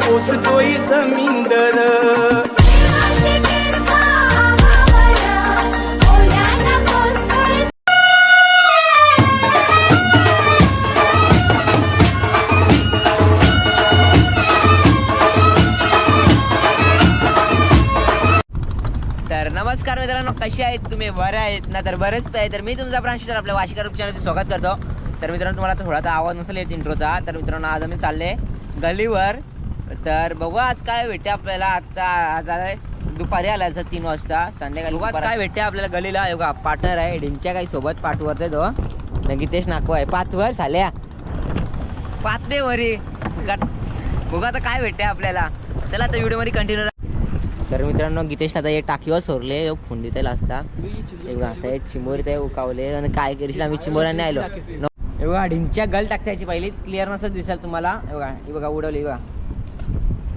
पोचतोय समिंदर। तर नमस्कार मित्रांनो कसे आहेत तुम्ही? बरे आहेत ना? तर बरेच आहे. तर मी तुमचा प्रांश तर आपल्या वाशिकर चॅनलचे स्वागत करतो. तर मित्रांनो तुम्हाला थोडासा आवाज नसेल येत इंट्रोचा तर मित्रांनो आज आम्ही चालले गलीवर तर बघू आज काय भेटते आपल्याला. आता आज आलाय दुपारी आला तीन वाजता. संध्याकाळी बघू आज काय भेटते आपल्याला गलीला. योगा पार्टनर आहे डिंच्या काही सोबत पाठवरते तो. न गीतेश नाकू आहे पाचवर साल्या. पाचने वरी. बघू आता काय भेटते आपल्याला. चला आता व्हिडिओमध्ये कंटिन्यू तर मित्रांनो गीतेश आता हे टाकीवर सोरले. फुंडी त्याला असता बघा आता हे चिंबोरी ते उकावले. आणि काय करील आम्ही चिंबोऱ्याने आलो. बघा ढिंच्या गल टाकायची पहिली. क्लिअर नसत दिसाल तुम्हाला. हे बघा हे बघा उडवली बघा.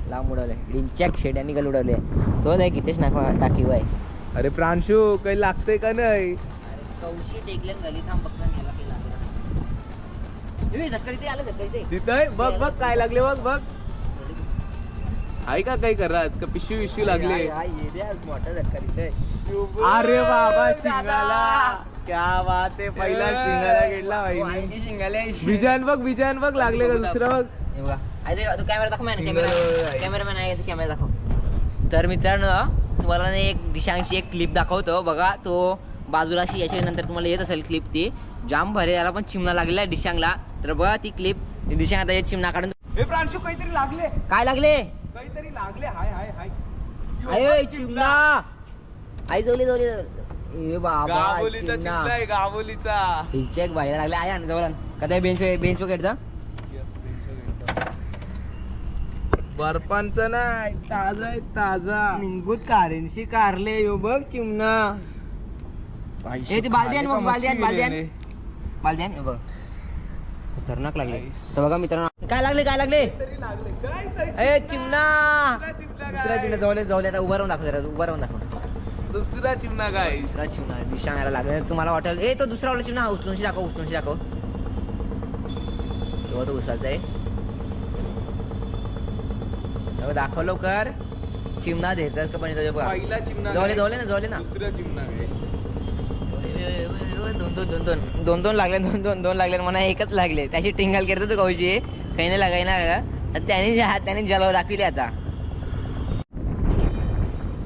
लांब उडवले ढिंच्या शेड्याने गल उडवले तो नाही गीतेश नाका टाकीव आहे. अरे प्रांशू काही लागतंय का नाही? कौशी गली थांब बघता झटकरी ते आलं झटकरी ते. तिथं आहे? बघ बघ काय लागले बघ बघ. आहे का काही करत का पिशवी विशवी लागले? मोठा झटकरी ते. अरे बाबा शिंगाला. क्या बात आहे पहिला शिंगाला गेला भाई शिंगाले बिजान बघ बिजान बघ लागले का? दुसरं बघ. हे कॅमेरा दाखव मॅन कॅमेरा. कॅमेरामॅन आहे कॅमेरा दाखव. तर मित्रांनो तुम्हाला एक दिशांची एक क्लिप दाखवतो. बघा तो बाजूला अशी याच्या नंतर तुम्हाला येत असेल क्लिप ती. जाम भरे याला पण चिमणा लागलेला आहे दिशांगला. तर बघा ती क्लिप दिशांग आता चिमणा काढून हे प्रांशू काहीतरी लागले. काय लागले? काहीतरी लागले. हाय हाय हाय. अरे चिमणा. आई जवली जवली ए बाबा चिमणा. हिंच्या एक बाहेर लागले. आहे आणि जवळ कदा बेंच बेंच वगैरे बर्फांचा नाही ताजा आहे ताजा. निंगूत कारेंशी कारले यो बघ चिमणा. ती मग, हे बघ खतरनाक लागले. तर बघा मित्रांनो काय लागले काय लागले. ए चिमणा? दुसरा चिमणा जवळ जवळ आता उभा राहून दाखव जरा उभा राहून दाखव. दुसरा चिमणा काय? दुसरा चिमणा दिशाण्याला लागले. तुम्हाला वाटेल ए तो दुसरा वाला चिमणा उचलूनशी दाखव उचलूनशी दाखव. तो उचलत आहे दाखव लवकर. चिमणा देतात का पण इथं बघा. पहिला चिमणा जवळ? जवळ ना जवळ ना. दुसरा चिमणा दोन दोन दोन दोन. दोन दोन लागले दोन दोन दोन लागले मला एकच लागले. त्याची टिंगल करतो तो कवशी काही नाही लागाय ना तर त्याने त्याने जलाव दाखविले आता.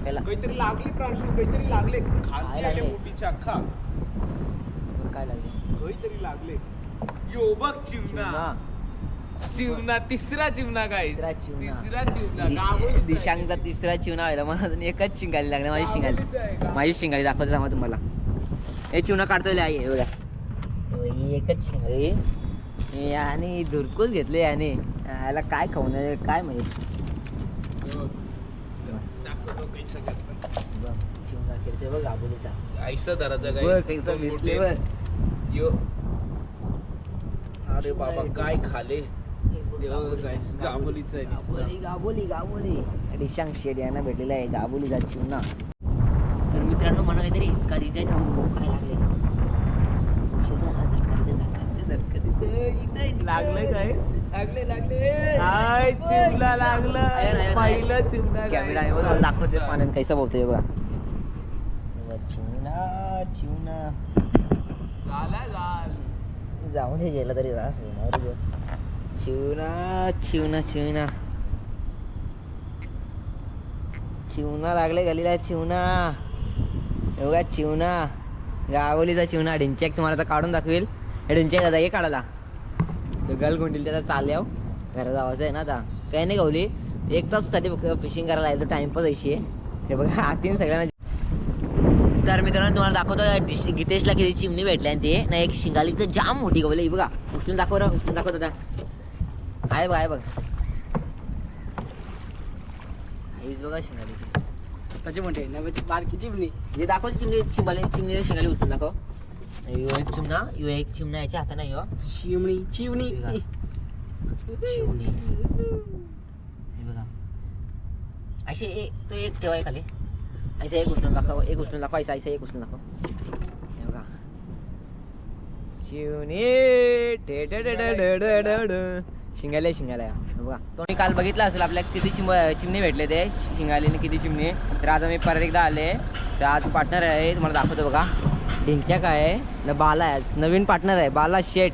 काहीतरी लागले प्रांशू काहीतरी लागले. खाली काय आले लागले? मोठीच्या अख्खा काय लागले. काहीतरी लागले. यो बघ चिमणा. चिमणा. चिमणा तिसरा चिमणा काय तिसरा. तिसरा आहे. दिशांगचा तिसरा चिवणा व्हायला मला अजून एकच शिंगाली लागली माझी शिंगाली गाभोलीचा आहे का? माझी शिंगाली दाखवतो थांबा तुम्हाला. हे चिवणा काढतोय आई एवढ्या ही एकच शिंगाली हे आणि धुरकूच घेतले याने. याला काय खाऊन काय माहिती. हे बघ. दाखवतो कैसा करतात. बघ, चिवणा खेळते बघ आबोलीचा. ऐसा दराचा बघ काय कैसा मिसले बघ. यो. अरे बाबा काय खाले? गाबोलीचं आहे नुसतं. गाबोली गाबोली गाबोली. डिशांग शेड यांना भेटलेला आहे गाबोलीचा चिवणा तर मित्रांनो मला काहीतरी हिसका दिसतंय थांबू काय लागले हा काय? लागले लागले हाय चिमला लागलं. आहे ना, आहे ना. पहिलं चिमला कॅमेरा आहे बघा, दाखवते पाण्यात कैसा बोलतोय बघा. झाला जाऊन हे गेलं तरी रास येणार चिवणा लागले गलीला चिवणा हे चिवणा गावलीचा चिवणा ढिंचॅक तुम्हाला आता काढून दाखवेल. हे दादा हे काढायला. तर गल गुंडील त्याचा चालल्या घरा जावायचं आहे ना आता. काही नाही गावली एक ताससाठी फक्त फिशिंग करायला येतो टाइमपास ऐशी हे बघा हातीन सगळ्यांना तर मित्रांनो तुम्हाला दाखवतो गीतेशला किती चिमणी भेटल्या आणि ते. नाही एक शिंगाली तर जाम मोठी गवली बघा उचलून दाखव उचलून दाखव दादा. आहे बघा आहे बघा. साईज बघा शिंगालीची. त्याची म्हणते नव्हे ती बारकी चिमणी हे दाखव चिमणी चिंबाली चिमणी शिंगाली उचलून दाखव. यो एक चिमणा यो एक चिमणा याच्या हाताने यो. चिमणी चिवणी हे बघा. असे एक तो एक ठेवाय खाली. ऐसा एक उचलून दाखव एक उचलून दाखव ऐसा ऐसा एक उचलून दाखव. हे बघा. चिवणी शिंगाले शिंगाला बघा. तुम्ही काल बघितलं असेल आपल्या किती चिम चिमणी भेटले ते शिंगालीने किती चिमणी. तर आज आम्ही परत एकदा आले. तर आज पार्टनर आहे तुम्हाला दाखवतो बघा. ढिंच्या काय आहे? न बाला आहे. नवीन पार्टनर आहे बाला शेट.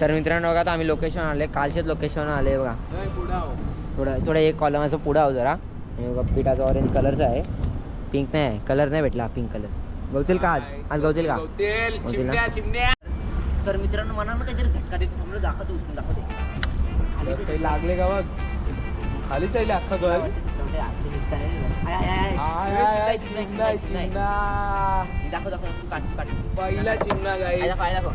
तर मित्रांनो बघा आम्ही लोकेशन आले कालचेच लोकेशन आले बघा. थोडं थोडं एक कॉलमाचं पुढं आहो जरा. बघा पिठाचा ऑरेंज कलरचा आहे. पिंक नाही आहे. कलर नाही भेटला पिंक कलर गवतील का आज? आज गवतील का? गवतील, गवतील चिमण्या ना? चिमण्या तर मित्रांनो मला ना काहीतरी झटका देतो थांबलं दाखवतो उचलून दाखवते. काही लागले का बघ? खाली चालले अख्खा गळ दाखव दाखव तू काढ तू काढ. पहिला चिमणा काय गाई दाखव, काय दाखव.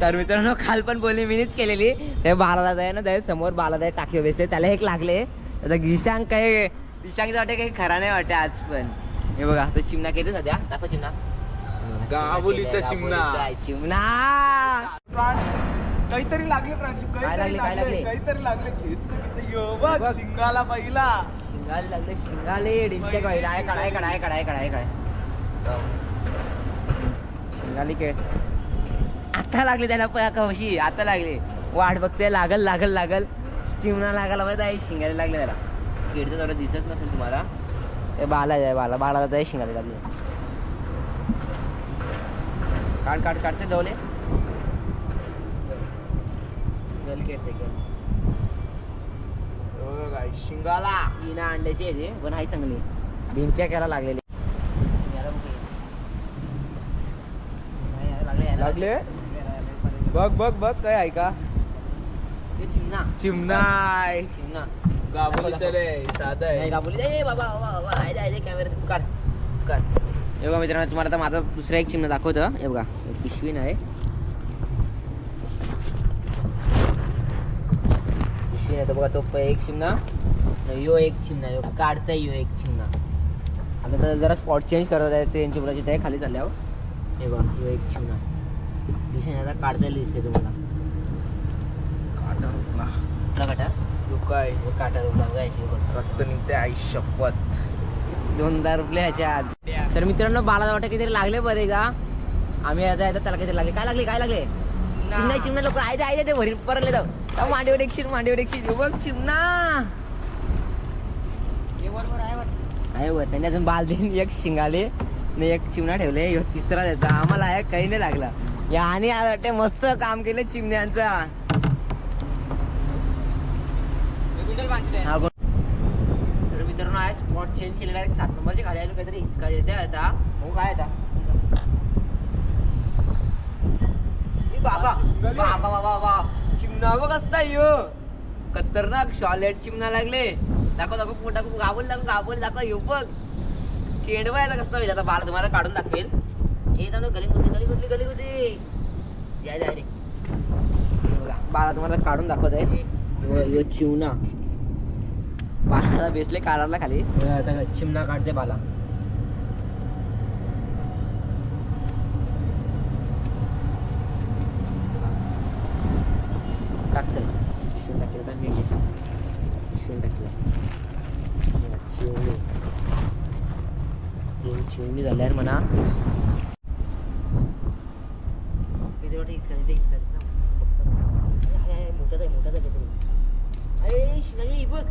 तर मित्रांनो काल पण बोलली मीच केलेली. ते बालाला आहे ना त्या समोर आहे टाकी बेसते त्याला एक लागले. आता गिशांक काय दिशांक वाटते काही खरा नाही वाटते आज पण. हे बघा तो चिमणा किती सध्या. दाखव चिमणा. गाबोलीचा चिमणा. चिमणा. काहीतरी लागले प्रांशू काय लागले, काय लागले? काहीतरी लागले. खिस्त खिस्त. यो बघ बघ. शिंगाला पहिला. शिंगाले लागले शिंगाले डिंचे काय आहे कडाय कडाय कडाय कडाय कडाय शिंगाली के आता लागले त्याला प- कवशी आता लागले. वाट बघते लागल लागल लागल. चिमणा लागायला माहिती आहे शिंगाले लागले त्याला. किडचं थोडं दिसत नसेल तुम्हाला. ते बाला आहे बाला. बाला आहे शिंगाले लागले. काढ काढ काढसे डवले गल खेळते गल शिंगाला। हिना अंड्याची आहे पण हाय चांगली. भिंच्या केला लागलेली. लागले, बघ बघ बघ काय आहे का? चिमणा. चिमणा आहे. चिमणा. गाबोलीचं रे साधं नाही आहे गाबोली बाबा बाबा आहे आहे कॅमेरा तू काढ. काढ. हे बघा मित्रांनो तुम्हाला आता माझा दुसरा एक चिमणा दाखवतो. हे बघा एक पिशवी नाही पिशवी नाही तर बघा तो एक आणि यो एक चिमणा यो काढताय यो एक चिमणा आता तर जरा स्पॉट चेंज करत आहे ते यांची मुलाची ते खाली चालल्यावर हे बघा यो एक चिमणा दिसेल आता काढता येईल दिसते तुम्हाला. काटा रुपला. कुठला काटा काटा रोपला बघायची बघ रक्त निघते आई शपथ. दोन हजार रुपये ह्याच्या आज. तर मित्रांनो बाला वाटत काहीतरी लागले बरे का? आम्ही आता येतात त्याला काहीतरी लागले. काय लागले काय लागले? चिमणा चिमणा लोक आहे आहे ते भरी परले जाऊ मांडीवर एक शिर मांडीवर एक शिर बघ चिमणा. आहे वर. त्यांनी अजून बाल देऊन एक शिंगाले आणि एक चिमणा ठेवले. ह्यो तिसरा त्याचा. आम्हाला आहे काही नाही लागला. याने आज वाटते मस्त काम केलं चिमण्यांचा. हा म्हणून आहे स्पॉट चेंज केलेला आहे. सात नंबरची गाडी आलो काहीतरी हिचका येते. आता हो काय आता? बाबा बाबा बाबा बाबा. चिमणा बघ असता यो. खतरनाक शॉलेट चिमणा लागले. दाखव दाखव पोट दाखव गाबोल दाखव गाबोल दाखव. यो बघ. चेंडवा याचा कसं होईल? आता बाल तुम्हाला काढून दाखवेल. हे जाणू गली कुठली गली कुठली गली कुठली? या जा रे. बघा बाळा तुम्हाला काढून दाखवत आहे यो चिवणा बाळाला बेसले काढायला खाली. चिमणा काढते बाला. टाक चल. शिवून टाकेल तर मीठ शिवून टाकलं चिवणी तीन चिवणी झाल्यावर म्हणा. किती वाटतं हिसका तिथे हिसका तिथं. आहे, आहे, मोठाच आहे मोठाच आहे अरे शिंगाली बघ.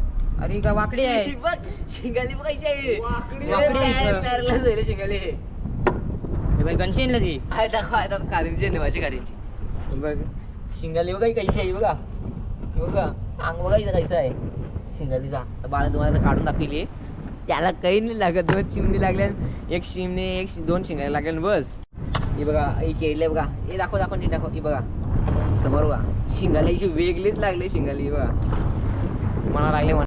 अरे का वाकडी आहे? बघ शिंगाली बघायची आहे वाकडी? वाकडी आहे. आहे. पॅरलाच रे शिंगाली. हे बाई गणशी आणलं ती? आहे दाखवा आहे दाखवा कारींची आहे माझी कारींची. बघ शिंगाली बघा ही कशी आहे बघा. बघा अंग बघा इथं कसं आहे. शिंगालीचा. तर बाळा तुम्हाला आता काढून दाखवली. त्याला काही नाही लागत दोन चिमणी लागल्या एक चिमणी एक शि- दोन शिंगाली लागल्या आणि बस. हे बघा ही केले बघा. हे दाखव दाखव नीट दाखव. ही बघा. समोर बघा. शिंगाली अशी वेगळीच लागली शिंगाली बघा. मला लागले म्हणा